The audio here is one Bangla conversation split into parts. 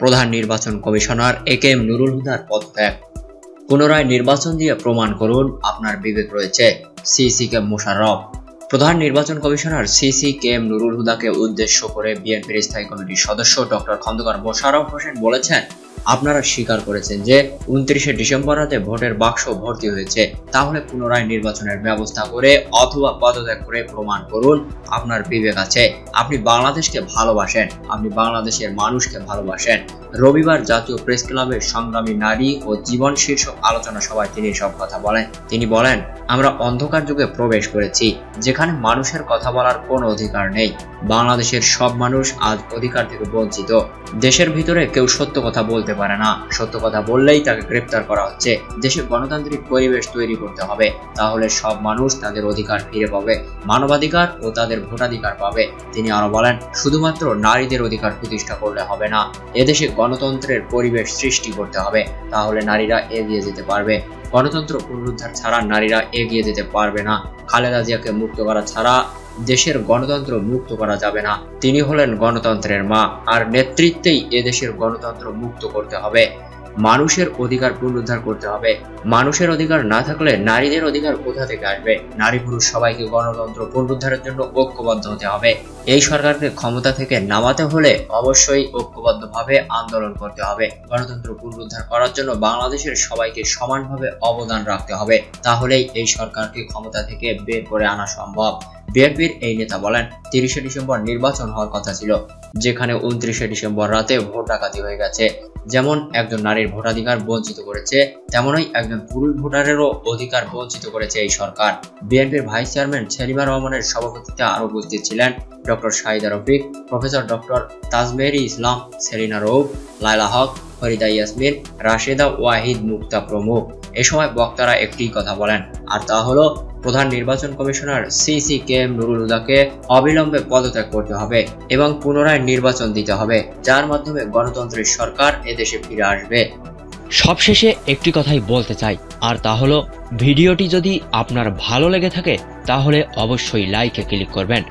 প্রধান নির্বাচন commissioner A K M Nurul হুদার পদত্যাগ পুনরায় নির্বাচন দিয়ে প্রমাণ করুন, আপনার বিবেক রয়েছে সিসি কে মোশারফ প্রধান নির্বাচন commissioner CC K M Nurul হুদাকে উদ্দেশ্য করে বিএনপির স্থায়ী কমিটির সদস্য ডক্টর খন্দকার মোশারফ হোসেন বলেছেন আপনারা স্বীকার করেছেন যে উনত্রিশে ডিসেম্বর রাতে ভোটের বাক্স ভর্তি হয়েছে। তাহলে পুনরায় নির্বাচনের ব্যবস্থা করে অথবা পদত্যাগ করে প্রমাণ করুন, আপনার বিবেক আছে। আপনি বাংলাদেশকে ভালোবাসেন, আপনি বাংলাদেশের মানুষকে ভালোবাসেন। রবিবার জাতীয় প্রেস ক্লাবের সংগ্রামী নারী ও জীবন শীর্ষক আলোচনা সভায় তিনি সব কথা বলেন। তিনি বলেন, আমরা অন্ধকার যুগে প্রবেশ করেছি, যেখানে মানুষের কথা বলার কোনো অধিকার নেই। বাংলাদেশের সব মানুষ আজ অধিকার থেকে বঞ্চিত। দেশের ভিতরে কেউ সত্য কথা বলতে পারে না। সত্য কথা বললেই তাকে গ্রেপ্তার করা হচ্ছে। দেশে গণতান্ত্রিক পরিবেশ তৈরি করতে হবে। তাহলে সব মানুষ তাদের অধিকার ফিরে পাবে, মানবাধিকার ও তাদের ভোটাধিকার পাবে। তিনি আরও বলেন, শুধুমাত্র নারীদের অধিকার প্রতিষ্ঠা করলে হবে না, এদেশে গণতন্ত্রের পরিবেশ সৃষ্টি করতে হবে। তাহলে নারীরা এগিয়ে যেতে পারবে। গণতন্ত্র পুনরুদ্ধার ছাড়া নারীরা এগিয়ে যেতে পারবে না। খালেদা জিয়াকে মুক্ত করা ছাড়া দেশের গণতন্ত্র মুক্ত করা যাবে না। তিনি হলেন গণতন্ত্রের মা। আর নেতৃত্বেই এদেশের গণতন্ত্র মুক্ত করতে হবে। মানুষের অধিকার পুনরুদ্ধার করতে হবে। মানুষের অধিকার না থাকলে নারীদের অধিকার কোথা থেকে আসবে? নারী পুরুষ সবাইকে গণতন্ত্র পুনরুদ্ধারের জন্য ঐক্যবদ্ধ হতে হবে। এই সরকারকে ক্ষমতা থেকে নামাতে হলে অবশ্যই ঐক্যবদ্ধভাবে আন্দোলন করতে হবে। গণতন্ত্র পুনরুদ্ধার করার জন্য বাংলাদেশের সবাইকে সমানভাবে অবদান রাখতে হবে। তাহলেই এই সরকারকে ক্ষমতা থেকে বের করে আনা সম্ভব। বিএনপির এই নেতা বলেন, তিরিশে ডিসেম্বর নির্বাচন হওয়ার কথা ছিল, যেখানে উনত্রিশে ডিসেম্বর রাতে ভোট ডাকাতি হয়ে গেছে। যেমন একজন নারীর ভোটাধিকার বঞ্চিত করেছে, তেমনই একজন পুরুষ ভোটারেরও অধিকার বঞ্চিত করেছে এই সরকার। বিএনপির ভাইস চেয়ারম্যান সেলিমা রহমানের সভাপতিত্বে আরও উপস্থিত ছিলেন doctor Shahida Rafiq, professor doctor Tajmeri Islam, Selina Rouf, Laila Haque, Farida Yasmin, Rasheda Wahid Mukta প্রমুখ। এ সময় বক্তারা একটি কথা বলেন, আর তা হলো প্রধান নির্বাচন commissioner CC K M Nurul হুদাকে অবিলম্বে পদত্যাগ করতে হবে এবং পুনরায় নির্বাচন দিতে হবে, যার মাধ্যমে গণতন্ত্রের সরকার এদেশে ফিরে আসবে। সবশেষে একটি কথাই বলতে চাই, আর তা হলো, ভিডিওটি যদি আপনার ভালো লেগে থাকে, তাহলে অবশ্যই লাইকে ক্লিক করবেন।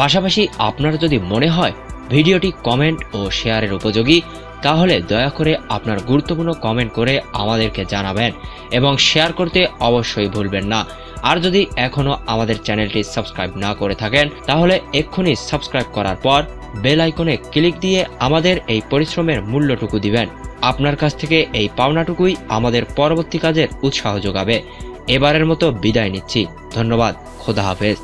পাশাপাশি আপনার যদি মনে হয়, ভিডিওটি কমেন্ট ও শেয়ারের উপযোগী তাহলে দয়া করে আপনার গুরুত্বপূর্ণ কমেন্ট করে আমাদেরকে জানাবেন এবং শেয়ার করতে অবশ্যই ভুলবেন না। আর যদি এখনও আমাদের চ্যানেলটি সাবস্ক্রাইব না করে থাকেন, তাহলে এক্ষুনি সাবস্ক্রাইব করার পর বেল আইকনে ক্লিক দিয়ে আমাদের এই পরিশ্রমের মূল্যটুকু দিবেন। আপনার কাছ থেকে এই পাওনাটুকুই আমাদের পরবর্তী কাজের উৎসাহ যোগাবে। এবারের মতো বিদায় নিচ্ছি। ধন্যবাদ। খোদা হাফেজ।